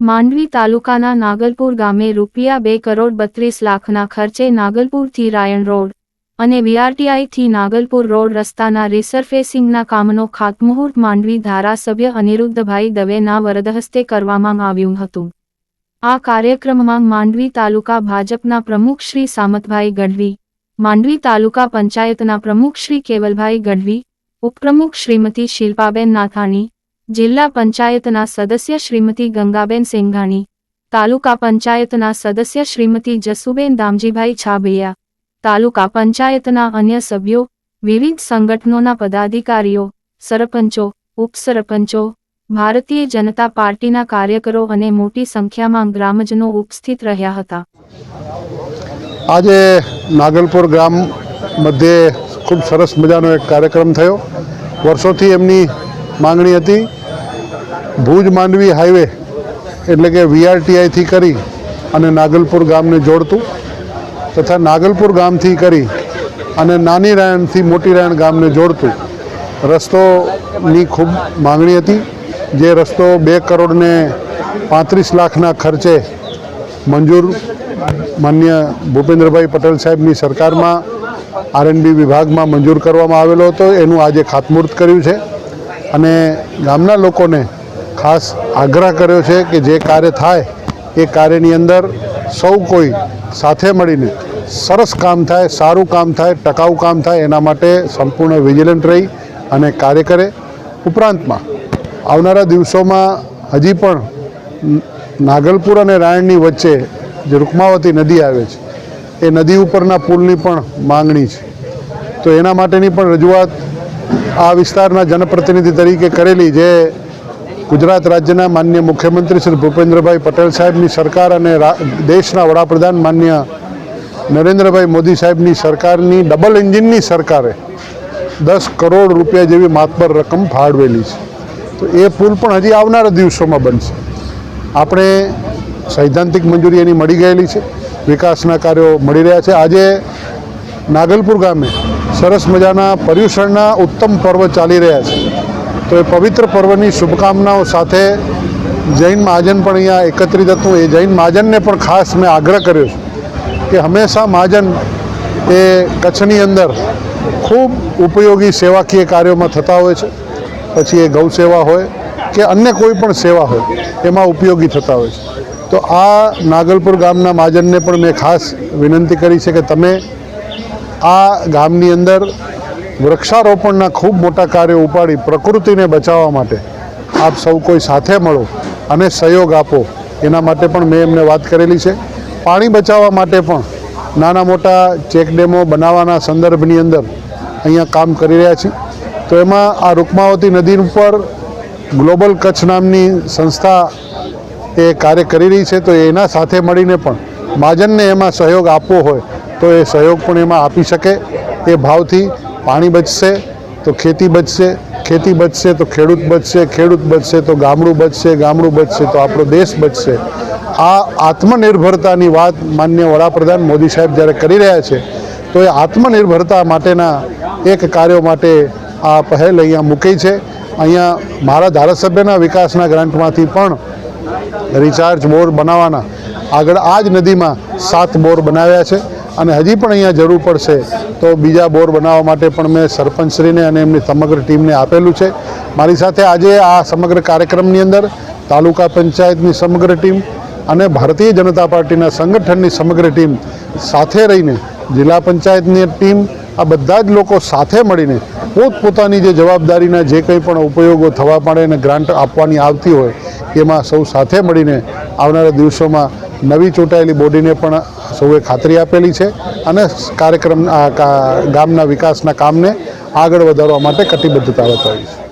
માંડવી તાલુકાના નાગલપુર ગામે રૂપિયા બે કરોડ બત્રીસ લાખના ખર્ચે નાગલપુરથી રાયણ રોડ અને વીઆરટીઆઈથી નાગલપુર રોડ રસ્તાના રિસરફેસિંગના કામનો ખાતમુહૂર્ત માંડવી ધારાસભ્ય અનિરુદ્ધભાઈ દવેના વરદહસ્તે કરવામાં આવ્યું હતું. આ કાર્યક્રમમાં માંડવી તાલુકા ભાજપના પ્રમુખ શ્રી સામતભાઈ ગઢવી, માંડવી તાલુકા પંચાયતના પ્રમુખ શ્રી કેવલભાઈ ગઢવી, ઉપપ્રમુખ શ્રીમતી શિલ્પાબેન નાથાણી જિલ્લા પંચાયતના સદસ્ય શ્રીમતી ગંગાબેન સેંઘાણી, તાલુકા પંચાયતના સદસ્ય શ્રીમતી જસુબેન દામજીભાઈ છાબૈયા તાલુકા પંચાયતના અન્ય સભ્યો, વિવિધ સંગઠનોના પદાધિકારીઓ, સરપંચો, ઉપસરપંચો, ભારતીય જનતા પાર્ટીના કાર્યકરો અને મોટી સંખ્યામાં ગ્રામજનો ઉપસ્થિત રહ્યા હતા. આજે નાગલપુર ગ્રામ મધ્યે ખૂબ સરસ મજાનો એક કાર્યક્રમ થયો. વર્ષોથી એમની માંગણી હતી ભુજ માંડવી હાઈવે એટલે કે વીઆરટીઆઈથી કરી અને નાગલપુર ગામને જોડતું તથા નાગલપુર ગામથી કરી અને નાની રાયણથી મોટી રાયણ ગામને જોડતું. રસ્તોની ખૂબ માંગણી હતી. જે રસ્તો બે કરોડને પાંત્રીસ લાખના ખર્ચે મંજૂર માન્ય ભૂપેન્દ્રભાઈ પટેલ સાહેબની સરકારમાં આરએનબી વિભાગમાં મંજૂર કરવામાં આવેલો હતો. એનું આજે ખાતમુહૂર્ત કર્યું છે. અને ગામના લોકોને ખાસ આગ્રહ કર્યો છે કે જે કાર્ય થાય એ કાર્યની અંદર સૌ કોઈ સાથે મળીને સરસ કામ થાય, સારું કામ થાય, ટકાઉ કામ થાય, એના માટે સંપૂર્ણ વિજિલન્ટ રહી અને કાર્ય કરે. ઉપરાંતમાં આવનારા દિવસોમાં હજી પણ નાગલપુર અને રાયણની વચ્ચે જે રૂકમાવતી નદી આવે છે, એ નદી ઉપરના પુલની પણ માંગણી છે. તો એના માટેની પણ રજૂઆત આ વિસ્તારના જનપ્રતિનિધિ તરીકે કરેલી જે ગુજરાત રાજ્યના માન્ય મુખ્યમંત્રી શ્રી ભૂપેન્દ્રભાઈ પટેલ સાહેબની સરકાર અને દેશના વડાપ્રધાન માન્ય નરેન્દ્રભાઈ મોદી સાહેબની સરકારની ડબલ એન્જિનની સરકારે દસ કરોડ રૂપિયા જેવી માતબર રકમ ફાળવેલી છે. તો એ પુલ પણ હજી આવનારા દિવસોમાં બનશે. આપણે સૈદ્ધાંતિક મંજૂરી એની મળી ગયેલી છે. વિકાસના કાર્યો મળી રહ્યા છે. આજે નાગલપુર ગામે સરસ મજાના પર્યુષણના ઉત્તમ પર્વ ચાલી રહ્યા છે. તો એ પવિત્ર પર્વની શુભકામનાઓ સાથે જૈન મહાજન પણ અહીંયા એકત્રિત હતું. એ જૈન મહાજનને પણ ખાસ મેં આગ્રહ કર્યો છે કે હંમેશા મહાજન એ કચ્છની અંદર ખૂબ ઉપયોગી સેવાકીય કાર્યોમાં થતા હોય છે. પછી એ ગૌ સેવા હોય કે અન્ય કોઈ પણ સેવા હોય, એમાં ઉપયોગી થતા હોય છે. તો આ નાગલપુર ગામના મહાજનને પણ મેં ખાસ વિનંતી કરી છે કે તમે આ ગામની અંદર વૃક્ષારોપણના ખૂબ મોટા કાર્યો ઉપાડી પ્રકૃતિને બચાવવા માટે આપ સૌ કોઈ સાથે મળો અને સહયોગ આપો. એના માટે પણ મેં એમને વાત કરેલી છે. પાણી બચાવવા માટે પણ નાના મોટા ચેકડેમો બનાવવાના સંદર્ભની અંદર અહીંયા કામ કરી રહ્યા છીએ. તો એમાં આ રૂકમાવતી નદી ઉપર ગ્લોબલ કચ્છ નામની સંસ્થા એ કાર્ય કરી રહી છે. તો એના સાથે મળીને પણ મહાજનને એમાં સહયોગ આપવો હોય તો એ સહયોગ પણ એમાં આપી શકે. એ ભાવથી પાણી બચશે તો ખેતી બચશે ખેતી બચશે તો ખેડૂત બચશે ખેડૂત બચશે તો ગામડું બચશે ગામડું બચશે તો આપણો દેશ બચશે. આ આત્મનિર્ભરતાની વાત માન્ય વડાપ્રધાન મોદી સાહેબ જ્યારે કરી રહ્યા છે, તો એ આત્મનિર્ભરતા માટેના એક કાર્યો માટે આ પહેલ અહીંયા મૂકી છે. અહીંયા મારા ધારાસભ્યના વિકાસના ગ્રાન્ટમાંથી પણ રિચાર્જ બોર બનાવવાના. આગળ આ જ નદીમાં સાત બોર બનાવ્યા છે. અને હજી પણ અહીંયા જરૂર પડશે તો બીજા બોર બનાવવા માટે પણ મેં સરપંચશ્રીને અને એમની સમગ્ર ટીમને આપેલું છે. મારી સાથે આજે આ સમગ્ર કાર્યક્રમની અંદર તાલુકા પંચાયતની સમગ્ર ટીમ અને ભારતીય જનતા પાર્ટીના સંગઠનની સમગ્ર ટીમ સાથે રહીને જિલ્લા પંચાયતની ટીમ, આ બધા જ લોકો સાથે મળીને પોતપોતાની જે જવાબદારીના જે કંઈ પણ ઉપયોગો થવા પાડે અને ગ્રાન્ટ આપવાની આવતી હોય, એમાં સૌ સાથે મળીને આવનારા દિવસોમાં નવી ચૂંટાયેલી બોડીને પણ સૌએ ખાતરી આપેલી છે અને કાર્યક્રમ ગામના વિકાસના કામને આગળ વધારવા માટે કટિબદ્ધતા બતાવી છે.